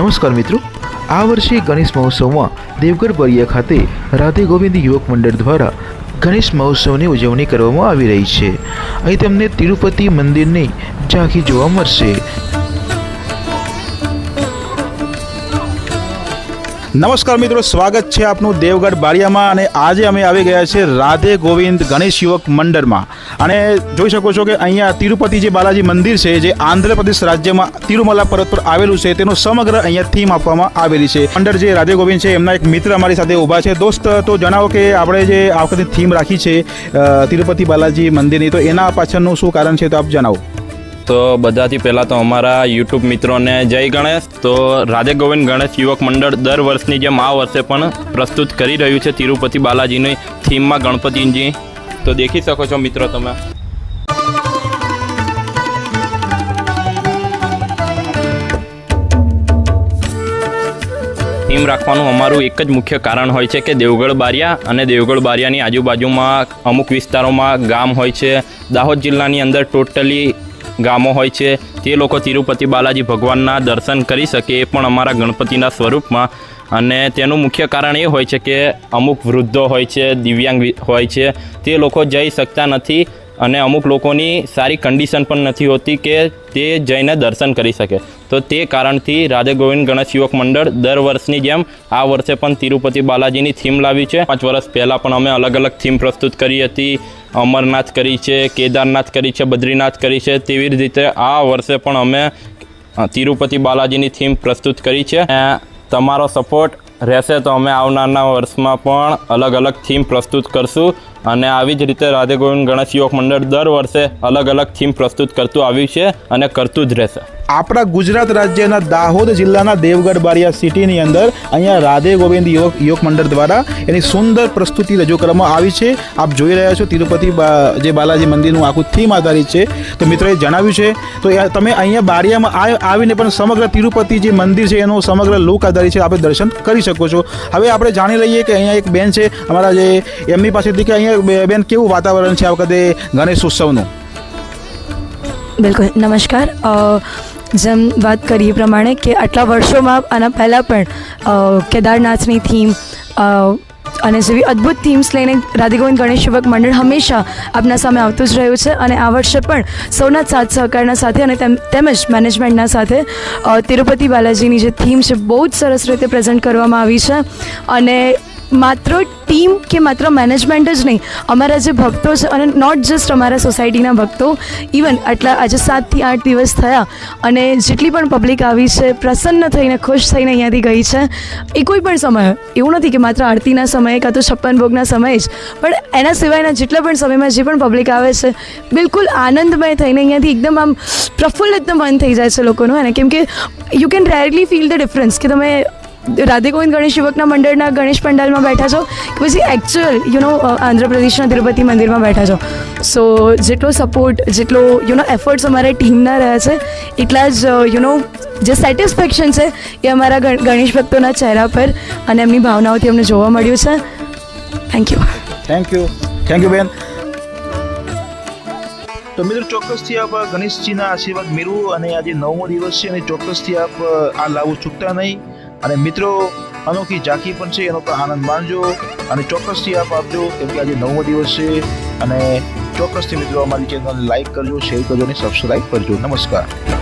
નમસ્કાર મિત્રો. આ વર્ષે ગણેશ મહોત્સવમાં દેવગઢ બરિયા ખાતે રાધે ગોવિંદ યુવક મંડળ દ્વારા ગણેશ મહોત્સવની ઉજવણી કરવામાં આવી રહી છે. અહીં તમને તિરુપતિ મંદિરની ઝાંખી જોવા મળશે. નમસ્કાર મિત્રો, સ્વાગત છે આપનું દેવગઢ બારિયામાં અને આજે અમે આવી ગયા છે રાધે ગોવિંદ ગણેશ યુવક મંડળમાં. અને જોઈ શકો છો કે અહીંયા તિરુપતિ જે બાલાજી મંદિર છે, જે આંધ્રપ્રદેશ રાજ્યમાં તિરુમલા પર્વત પર આવેલું છે, તેનો સમગ્ર અહીંયા થીમ આપવામાં આવેલી છે. મંડળ જે રાધે ગોવિંદ છે, એમના એક મિત્ર અમારી સાથે ઊભા છે. દોસ્ત, તો જણાવો કે આપણે જે આ વખતે થીમ રાખી છે તિરુપતિ બાલાજી મંદિરની, તો એના પાછળનું શું કારણ છે, તો આપ જણાવો. તો બધાથી પહેલાં તો અમારા યુટ્યુબ મિત્રોને જય ગણેશ. તો રાધે ગોવિંદ ગણેશ યુવક મંડળ દર વર્ષની જેમ આ વર્ષે પણ પ્રસ્તુત કરી રહ્યું છે તિરુપતિ બાલાજીની થીમમાં ગણપતિજી. તો દેખી શકો છો મિત્રો તમે. થીમ રાખવાનું અમારું એક જ મુખ્ય કારણ હોય છે કે દેવગઢ બારિયા અને દેવગઢ બારિયાની આજુબાજુમાં અમુક વિસ્તારોમાં ગામ હોય છે. દાહોદ જિલ્લાની અંદર ટોટલી ગામો હોય છે. તે લોકો તિરુપતિ બાલાજી ભગવાનના દર્શન કરી શકે એ પણ અમારા ગણપતિના સ્વરૂપમાં. અને તેનું મુખ્ય કારણ એ હોય છે કે અમુક વૃદ્ધો હોય છે, દિવ્યાંગ હોય છે. તે લોકો જઈ શકતા નથી. અને અમુક લોકોની સારી કન્ડિશન પણ નથી હોતી કે તે જઈને દર્શન કરી શકે. તો તે કારણથી રાધે ગોવિંદ ગણેશ યુવક મંડળ દર વર્ષની જેમ આ વર્ષે પણ તિરુપતિ બાલાજીની થીમ લાવી છે. પાંચ વર્ષ પહેલાં પણ અમે અલગ અલગ થીમ પ્રસ્તુત કરી હતી. અમરનાથ કરી છે, કેદારનાથ કરી છે, બદ્રીનાથ કરી છે, તેવી જ રીતે આ વર્ષે પણ અમે તિરુપતિ બાલાજીની થીમ પ્રસ્તુત કરી છે. તમારો સપોર્ટ રહેશે તો અમે આવનારના વર્ષમાં પણ અલગ અલગ થીમ પ્રસ્તુત કરશું. અને આવી જ રીતે રાધે ગોવિંદ ગણેશ યુવક મંડળ દર વર્ષે અલગ અલગ થીમ પ્રસ્તુત કરતું આવ્યું છે અને કરતું જ રહેશે. આપણા ગુજરાત રાજ્યના દાહોદ જિલ્લાના દેવગઢ બારિયા સિટીની અંદર અહીંયા રાધે ગોવિંદ યુવક યુવક મંડળ દ્વારા એની સુંદર પ્રસ્તુતિ રજૂ કરવામાં આવી છે. આપ જોઈ રહ્યા છો તિરુપતિ જે બાલાજી મંદિરનું આખું થીમ આધારિત છે. તો મિત્રોએ જણાવ્યું છે, તો તમે અહીંયા બારિયામાં આવીને પણ સમગ્ર તિરુપતિ જે મંદિર છે એનો સમગ્ર લુક આધારિત છે આપણે દર્શન કરી શકો છો. હવે આપણે જાણી લઈએ કે અહીંયા એક બેન છે, અમારા જે એમની પાસેથી કે અહીંયા બેન કેવું વાતાવરણ છે આ વખતે ગણેશ ઉત્સવનું? બિલકુલ, નમસ્કાર. જેમ વાત કરી એ પ્રમાણે કે આટલા વર્ષોમાં આના પહેલાં પણ કેદારનાથની થીમ અને જેવી અદ્ભુત થીમ્સ લઈને રાધેગોવિંદ ગણેશ યુવક મંડળ હંમેશા આપના સામે આવતું જ રહ્યું છે અને આ વર્ષે પણ સૌના સાથ સહકારના સાથે અને તેમ, તેમજ મેનેજમેન્ટના સાથે તિરુપતિ બાલાજીની જે થીમ છે બહુ જ સરસ રીતે પ્રેઝન્ટ કરવામાં આવી છે. અને માત્ર ટીમ કે માત્ર મેનેજમેન્ટ જ નહીં, અમારા જે ભક્તો છે અને નોટ જસ્ટ અમારા સોસાયટીના ભક્તો ઇવન આટલા આજે સાતથી આઠ દિવસ થયા અને જેટલી પણ પબ્લિક આવી છે, પ્રસન્ન થઈને, ખુશ થઈને અહીંયાથી ગઈ છે, એ કોઈ પણ સમય, એવું નથી કે માત્ર આરતીના સમયે કાં તો છપ્પન ભોગના સમયે જ, પણ એના સિવાયના જેટલા પણ સમયમાં જે પણ પબ્લિક આવે છે, બિલકુલ આનંદમય થઈને અહીંયાથી એકદમ આમ પ્રફુલ્લિત મન થઈ જાય છે લોકોનું, હે ને? કેમ કે you can rarely feel the difference કે તમે રાધે ગોવિંદ ગણેશ યુવકના મંડળના ગણેશ પંડાલમાં બેઠા છો. કે પછી એકચ્યુઅલ યુ નો આંધ્રપ્રદેશના તિરુપતિ મંદિરમાં બેઠા છો. સો જેટલો સપોર્ટ જેટલો યુ નો એફર્ટ્સ અમારા ટીમના રહ્યા છે એટલા જ યુ નો જે સેટિસ્ફેક્શન છે એ અમારા ગણેશ ભક્તોના ચહેરા પર અને એમની ભાવનાઓથી અમને જોવા મળ્યું છે. Thank you thank you thank you બેન. તો મિત્રો ચોક્કસથી આપ ગણેશજીના આશીર્વાદ મેળવો અને આજે નવમો દિવસ છે અને ચોક્કસથી આપ આ લાવો. ચૂકતા નહીં. અને મિત્રો, અનોખી ઝાંખી પણ છે, એનો પણ આનંદ માણજો અને ચોક્કસથી આપ આપજો કેમ કે આજે નવમો દિવસ છે અને ચોક્કસથી મિત્રો અમારી ચેનલને લાઈક કરજો શેર કરજો અને સબસ્ક્રાઈબ કરજો. નમસ્કાર.